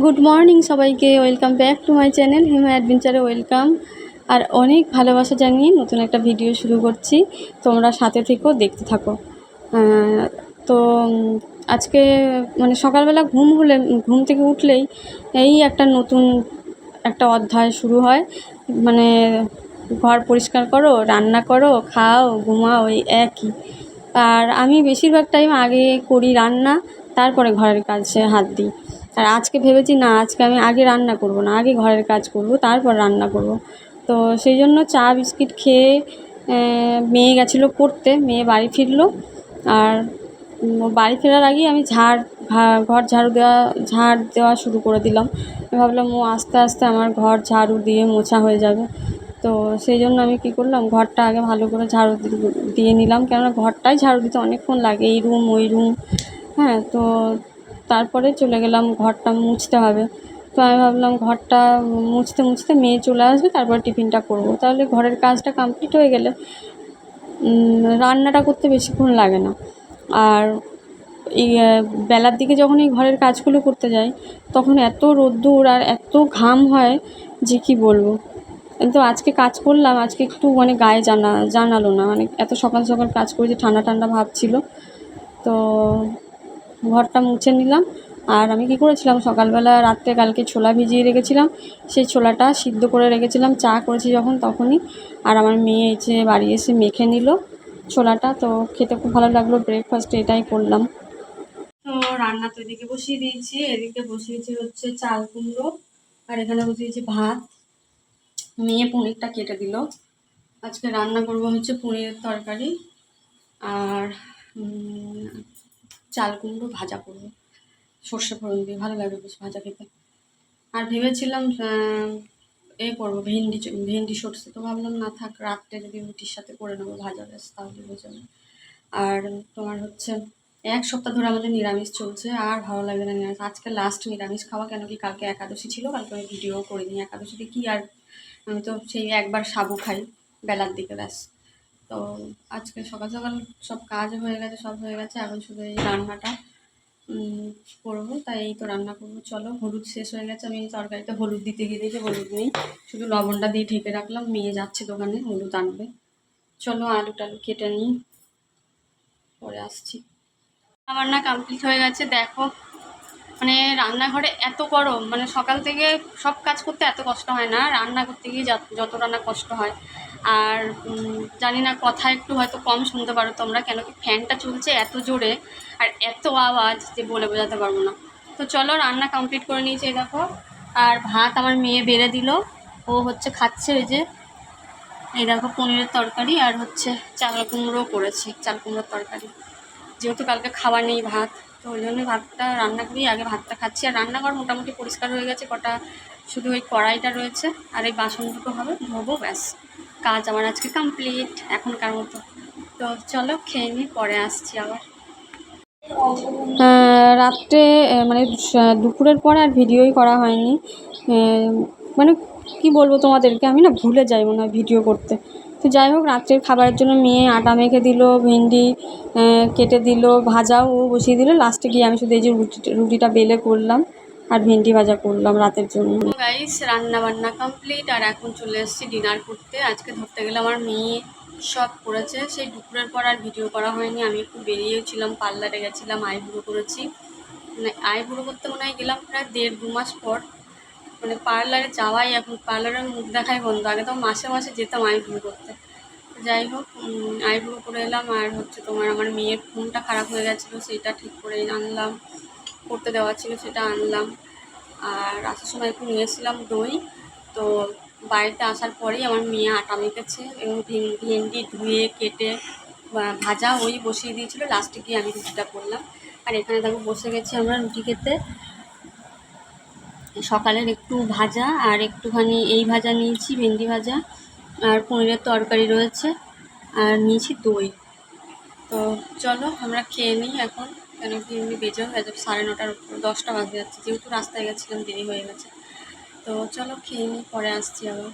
Good morning সবাইকে, welcome back to my channel Hima অ্যাডভেঞ্চারে welcome. আর অনেক ভালোবাসা জানিয়ে নতুন একটা ভিডিও শুরু করছি। তোমরা সাথে থেকেও দেখতে থাকো। তো, আজকে মানে সকালবেলা ঘুম হলে, ঘুম থেকে উঠলেই এই একটা নতুন একটা অধ্যায় শুরু হয়। মানে ঘর পরিষ্কার করো, রান্না করো, খাও, ঘুমাও, এই একই। আর আমি বেশিরভাগ টাইম আগে করি রান্না, তারপরে ঘরের কাজে হাত দিই। আর আজকে ভেবেছি, না, আজকে আমি আগে রান্না করব না, আগে ঘরের কাজ করব, তারপর রান্না করব। তো সেই জন্য চা, বিস্কিট খেয়ে মেয়ে গেছিল পড়তে, মেয়ে বাড়ি ফিরলো। আর বাড়ি ফেরার আগেই আমি ঝাড় ঘর ঝাড়ু দেওয়া, ঝাড় দেওয়া শুরু করে দিলাম। ভাবলাম, ও আস্তে আস্তে আমার ঘর ঝাড়ু দিয়ে মোছা হয়ে যাবে। তো সেই জন্য আমি কী করলাম, ঘরটা আগে ভালো করে ঝাড়ু দিয়ে নিলাম। কেননা ঘরটাই ঝাড়ু দিতে অনেকক্ষণ লাগে, এই রুম, ওই রুম। হ্যাঁ তো তারপরে চলে গেলাম, ঘরটা মুছতে হবে। তো আমি ভাবলাম ঘরটা মুছতে মুছতে মেয়ে চলে আসবে, তারপর টিফিনটা করব। তাহলে ঘরের কাজটা কমপ্লিট হয়ে গেলে রান্নাটা করতে বেশিক্ষণ লাগে না। আর এই বেলার দিকে যখন এই ঘরের কাজগুলো করতে যাই, তখন এত রোদ্দুর আর এত ঘাম হয় যে কি বলব। কিন্তু আজকে কাজ করলাম, আজকে একটু মানে গায়ে জানা, জানালো না। মানে এত সকাল সকাল কাজ করেছি, ঠান্ডা ঠান্ডা ভাব ছিল। তো ঘরটা মুছে নিলাম। আর আমি কি করেছিলাম? সকালবেলা, রাত্রে কালকে ছোলা ভিজিয়ে রেখেছিলাম। সেই ছোলাটা সিদ্ধ করে রেখেছিলাম, চা করেছি যখন তখনই। আর আমার মেয়ে এসে বাড়ি এসে মেখে নিল ছোলাটা। তো খেতে খুব ভালো লাগল ব্রেকফাস্টে এটাই করলাম। তো রান্না তো এদিকে বসিয়ে দিয়েছি। এদিকে বসিয়েছি হচ্ছে চাল কুমড়ো, আর এখানে বসিয়েছি ভাত। মেয়ে পনিরটা কেটে দিল। আজকে রান্না করব হচ্ছে পনিরের তরকারি। আর চাল কুমড়ো, ভাজা করব সর্ষে ফোড়ন দিয়ে, ভালো লাগবে বেশ ভাজা খেতে। আর ভেবেছিলাম এ করব, ভেন্ডি ভেন্ডি সর্ষে তো ভাবলাম, না থাক রাত্রে যদি রুটির সাথে করে নেব ভাজা বেশ তাহলে হয়ে আর তোমার হচ্ছে, এক সপ্তাহ ধরে আমাদের নিরামিষ চলছে, আর ভালো লাগে না নিরামিষ। আজকে লাস্ট নিরামিষ খাওয়া, কেন কি কালকে একাদশী ছিল, কালকে আমি ভিডিও করিনি। একাদশীতে কি আর, আমি তো সেই একবার সাবু খাই, বেলার দিকে, ব্যাস। তো আজকে সকাল সকাল সব কাজ হয়ে গেছে, সব হয়ে গেছে। এখন শুধু এই রান্নাটা করব। তাই এই তো রান্না করব। চলো, হলুদ শেষ হয়ে গেছে। আমি তরকারিতে হলুদ দিতে গিয়ে দেখি হলুদ নেই। শুধু লবণটা দিয়ে ঢেকে রাখলাম। মেয়ে যাচ্ছে দোকানে, হলুদ আনবে। চলো, আলু টালু কেটে নিই। পরে আসছি। আমার না কমপ্লিট হয়ে গেছে। দেখো মানে রান্নাঘরে এত গরম। মানে সকাল থেকে সব কাজ করতে এত কষ্ট হয় না। রান্না করতে গিয়ে যত- যতটা না কষ্ট হয়। আর জানি না কথা একটু হয়তো কম শুনতে পারো তোমরা কেন কি ফ্যানটা চলছে এত জোরে আর এত আওয়াজ যে বলে বোঝাতে পারব না। তো চলো রান্না কমপ্লিট করে নিয়েছি এই দেখো। আর ভাত আমার মেয়ে বেড়ে দিল। ও হচ্ছে খাচ্ছে ওই যে, এই দেখো পনিরের তরকারি আর হচ্ছে চাল কুমড়ো করেছি, চাল কুমড়োর তরকারি। যেহেতু কালকে খাবার নেই ভাত, তো ওই জন্য ভাতটা রান্না করি, আগে ভাতটা খাচ্ছি। আর রান্নাঘর মোটামুটি পরিষ্কার হয়ে গেছে, কটা শুধু ওই কড়াইটা রয়েছে আর এই বাসন দুটো হবে, ধোবো ব্যাস। কাজ আমার আজকে কমপ্লিট এখনকার মতো। তো চলো, খেয়ে নিই পরে আসছি আবার। রাত্রে মানে দুপুরের পরে আর ভিডিওই করা হয়নি। মানে কি বলব তোমাদেরকে, আমি না ভুলে যাই মনে হয় ভিডিও করতে। তো যাই হোক, রাত্রের খাবারের জন্য মেয়ে আটা মেখে দিল, ভেন্ডি কেটে দিল, ভাজাও বসিয়ে দিল। লাস্টে গিয়ে আমি শুধু এই যে রুটি রুটিটা বেলে করলাম। আর ভেন্ডি ভাজা করলাম রাতের জন্য। গাইস রান্না বান্না কমপ্লিট আর এখন চলে এসেছি ডিনার করতে। আজকে ধরতে গেলে আমার মেয়ে সব করেছে। সেই দুপুরের পর আর ভিডিও করা হয়নি। আমি একটু বেরিয়েছিলাম পার্লারে গেছিলাম আইব্রো করেছি। মানে আইব্রো করতে মনে হয় গেলাম প্রায় দেড় দু মাস পর। মানে পার্লারে যাওয়াই এখন পার্লারের মুখ দেখাই বন্ধ। আগে তো মাসে মাসে যেতাম আইব্রো করতে। যাই হোক আইব্রো করে এলাম। আর হচ্ছে তোমার আমার মেয়ের ফোনটা খারাপ হয়ে গেছিল সেটা ঠিক করে আনলাম। করতে দেওয়া ছিল সেটা আনলাম। আর আসার সময় একটু নিয়ে এসেছিলাম দই। তো বাড়িতে আসার পরেই আমার মেয়ে আটা মেখেছে এবং ভেন- ভেন্ডি ধুয়ে কেটে ভাজা ওই বসিয়ে দিয়েছিল। লাস্টে গিয়ে আমি রুটিটা করলাম। আর এখানে দেখো বসে গেছি আমরা রুটি খেতে। সকালের একটু ভাজা আর একটুখানি এই ভাজা নিয়েছি, ভেন্ডি ভাজা আর পনিরের তরকারি রয়েছে। আর নিয়েছি দই। তো চলো আমরা খেয়ে নিই এখন। কেন কি এমনি বেজেও হয়ে যাবে সাড়ে নটার উপর, দশটা বাজে যাচ্ছে, যেহেতু রাস্তায় গেছিলাম, দেরি হয়ে গেছে। তো চলো খেয়ে নিই পরে আসছি আবার।